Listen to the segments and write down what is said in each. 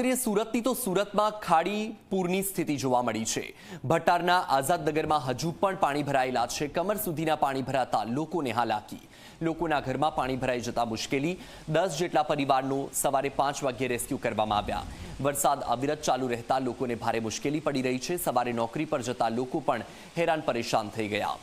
કરીએ સુરતની તો સુરતમાં ખાડી પૂરની સ્થિતિ જોવા મળી છે. ભટ્ટારના આઝાદનગરમાં હજુ પણ પાણી ભરાયેલા છે. કમર સુધીના પાણી ભરાતા લોકોને હાલાકી. લોકોના ઘરમાં પાણી ભરાઈ જતા મુશ્કેલી. દસ જેટલા પરિવારનો સવારે પાંચ વાગ્યે રેસ્ક્યુ કરવામાં આવ્યા. વરસાદ અવિરત ચાલુ રહેતા લોકોને ભારે મુશ્કેલી પડી રહી છે. સવારે નોકરી પર જતા લોકો પણ હેરાન પરેશાન થઈ ગયા.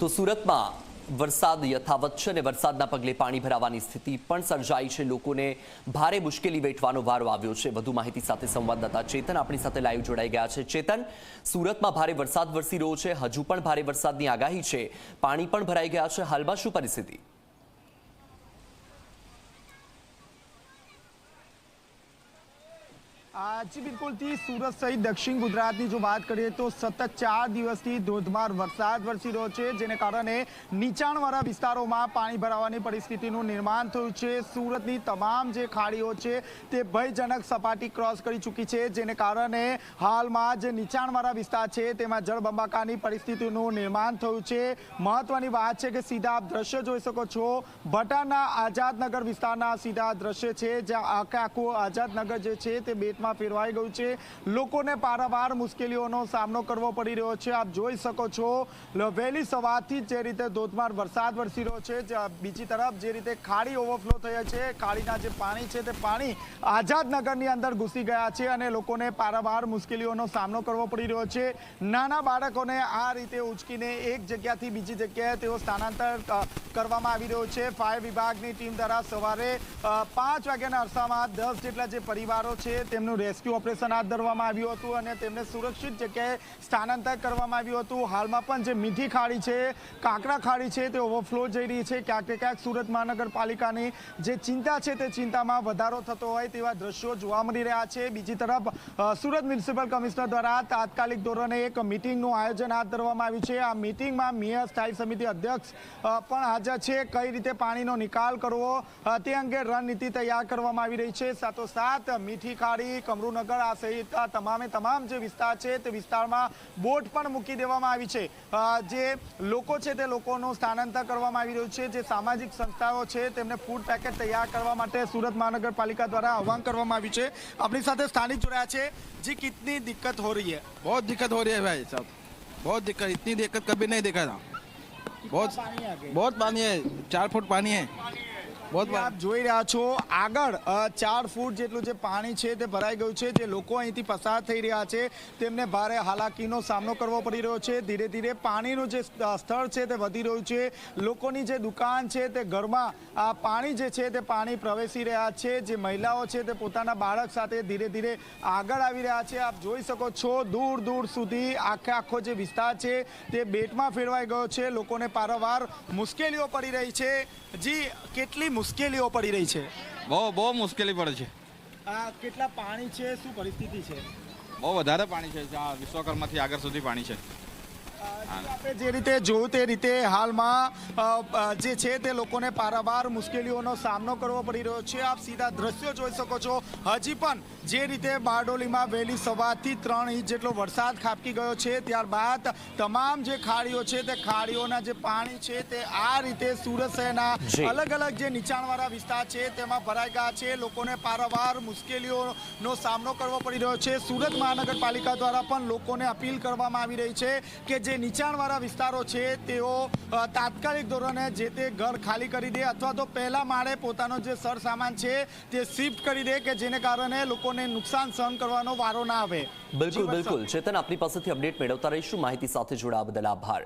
તો સુરતમાં વરસાદ, યથાવત છે અને વરસાદના પગલે પાણી ભરાવાની સ્થિતિ પણ સર્જાઈ છે. લોકોને ભારે મુશ્કેલી વેઠવાનો વારો આવ્યો છે. વધુ માહિતી સાથે સંવાદદાતા ચેતન આપણી સાથે લાઈવ જોડાઈ ગયા છે. ચેતન, સુરતમાં ભારે વરસાદ વરસી રહ્યો છે. હજુ પણ ભારે વરસાદની આગાહી છે. પાણી પણ ભરાઈ ગયા છે. હાલમાં શું પરિસ્થિતિ? જી બિલકુલથી સુરત સહિત દક્ષિણ ગુજરાતની જો વાત કરીએ તો સતત ચાર દિવસથી ધોધમાર વરસાદ વરસી રહ્યો છે, જેને કારણે નીચાણવાળા વિસ્તારોમાં પાણી ભરાવાની પરિસ્થિતિનું નિર્માણ થયું છે. સુરતની તમામ જે ખાડીઓ છે, તે ભયજનક સપાટી ક્રોસ કરી ચૂકી છે, જેને કારણે હાલમાં જે નીચાણવાળા વિસ્તાર છે, તેમાં જળબંબાકારની પરિસ્થિતિનું નિર્માણ થયું છે. મહત્વની વાત છે કે સીધા આપ દ્રશ્ય જોઈ શકો છો ભટાના આઝાદનગર વિસ્તારના સીધા દ્રશ્ય છે, જ્યાં આખે આખું આઝાદનગર જે છે, તે બેટમાં ફેરવાઈ ગયું છે. લોકોને પારાવાર મુશ્કેલીઓનો સામનો કરવો પડી રહ્યો છે. આપ જોઈ શકો છો વહેલી સવારથી જ રીતે ધોધમાર વરસાદ વરસી રહ્યો છે બીજી તરફ જે રીતે ખાડી ઓવરફ્લો થઈ છે, ખાડીના જે પાણી છે તે પાણી આઝાદનગરની અંદર ઘૂસી ગયા છે અને લોકોને પારાવાર મુશ્કેલીઓનો સામનો કરવો પડી રહ્યો છે. નાના બાળકોને આ રીતે ઉચકીને એક જગ્યાથી બીજી જગ્યાએ તેઓ સ્થાનાંતર કરવામાં આવી રહ્યો છે. ફાયર વિભાગની ટીમ દ્વારા સવારે પાંચ વાગ્યાના અરસામાં દસ જેટલા જે પરિવારો છે, તેમનું રેસ્ક્યુ ઓપરેશન હાથ ધરવામાં આવ્યું હતું અને તેમને સુરક્ષિત જગ્યાએ સ્થાનાંતર કરવામાં આવ્યું હતું. હાલમાં પણ જે મીઠી ખાડી છે, કાંકરા ખાડી છે, તે ઓવરફ્લો જઈ રહી છે. ક્યાંક ક્યાંક સુરત મહાનગરપાલિકાની જે ચિંતા છે તે ચિંતામાં વધારો થતો હોય તેવા દ્રશ્યો જોવા મળી રહ્યા છે. બીજી તરફ સુરત મ્યુનિસિપલ કમિશનર દ્વારા તાત્કાલિક ધોરણે એક મિટિંગનું આયોજન હાથ ધરવામાં આવ્યું છે. આ મિટિંગમાં મેયર સ્થાયી સમિતિ અધ્યક્ષ પણ હાજર છે. કઈ રીતે પાણીનો નિકાલ કરવો તે અંગે રણનીતિ તૈયાર કરવામાં આવી રહી છે. સાથોસાથ, મીઠી ખાડી કમરુનગર આ સહિત આ તમામે તમામ જે વિસ્તાર છે તે વિસ્તારમાં બોટ પણ મૂકી દેવામાં આવી છે અ, જે લોકો છે તે લોકોનું સ્થાનાંતર કરવામાં આવી રહ્યું છે જે સામાજિક સંસ્થાઓ છે તેમને ફૂડ પેકેટ તૈયાર કરવા માટે સુરત મહાનગરપાલિકા દ્વારા આહવાન કરવામાં આવ્યું છે આપણી સાથે સ્થાનિક જોડાયા છે જે કિતની દિક્કત હો રહી है बहुत दिक्कत हो रही है भाई साहब बहुत दिक्कत इतनी दिक्कत कभी नहीं देखा था बहुत પાણી આ ગયું? बहुत पानी है चार फुट पानी है बहुत જે આપ જોઈ રહ્યા છો, આગળ ચાર ફૂટ જેટલું જે પાણી છે તે ભરાઈ ગયું છે, જે લોકો અહીંથી પસાર થઈ રહ્યા છે, તેમને ભારે હાલાકીનો સામનો કરવો પડી રહ્યો છે. ધીરે ધીરે પાણીનું જે સ્થળ છે તે વધી રહ્યું છે. લોકોની જે દુકાન છે તે ઘરમાં, આ પાણી જે છે તે પાણી પ્રવેશી રહ્યા છે. જે મહિલાઓ છે તે પોતાના બાળક સાથે ધીરે ધીરે આગળ આવી રહ્યા છે. આપ જોઈ શકો છો, દૂર દૂર સુધી આખે આખો જે વિસ્તાર છે તે બેટમાં ફેરવાઈ ગયો છે. લોકોને પારવાર મુશ્કેલીઓ પડી રહી છે. જી, કેટલી મુશ્કેલીઓ પડી રહી છે. બહુ બહુ મુશ્કેલી પડે છે. આ કેટલા પાણી છે? શું પરિસ્થિતિ છે? બહુ વધારે પાણી છે. આ વિશ્વકર્માથી આગળ સુધી પાણી છે. આપણે જે રીતે જોયું તે રીતે હાલમાં જે છે તે લોકોને પારાવાર મુશ્કેલીઓનો સામનો કરવો પડી રહ્યો છે. આપ સીધા દ્રશ્યો જોઈ શકો છો. હજી પણ જે રીતે બારડોલીમાં વહેલી સવારથી ત્રણ ઇંચ જેટલો વરસાદ ખાબકી ગયો છે. ત્યારબાદ તમામ જે ખાડીઓ છે તે ખાડીઓના જે પાણી છે તે આ રીતે સુરત શહેરના અલગ અલગ જે નીચાણવાળા વિસ્તાર છે તેમાં ભરાઈ ગયા છે. લોકોને પારાવાર મુશ્કેલીઓનો સામનો કરવો પડી રહ્યો છે. સુરત મહાનગરપાલિકા દ્વારા પણ લોકોને અપીલ કરવામાં આવી રહી છે કે જે નીચાણવાળા વિસ્તારો છે તેઓ તાત્કાલિક ધોરણે જે તે ઘર ખાલી કરી દે અથવા તો પહેલા માળે પોતાનો જે સરસામાન છે તે શિફ્ટ કરી દે કે જેને કારણે લોકોને નુકસાન સહન કરવાનો વારો ના આવે. બિલકુલ. બિલકુલ. ચેતન આપની પાસેથી અપડેટ મેળવતા રહીશું. માહિતી સાથે જોડાવા બદલ આભાર.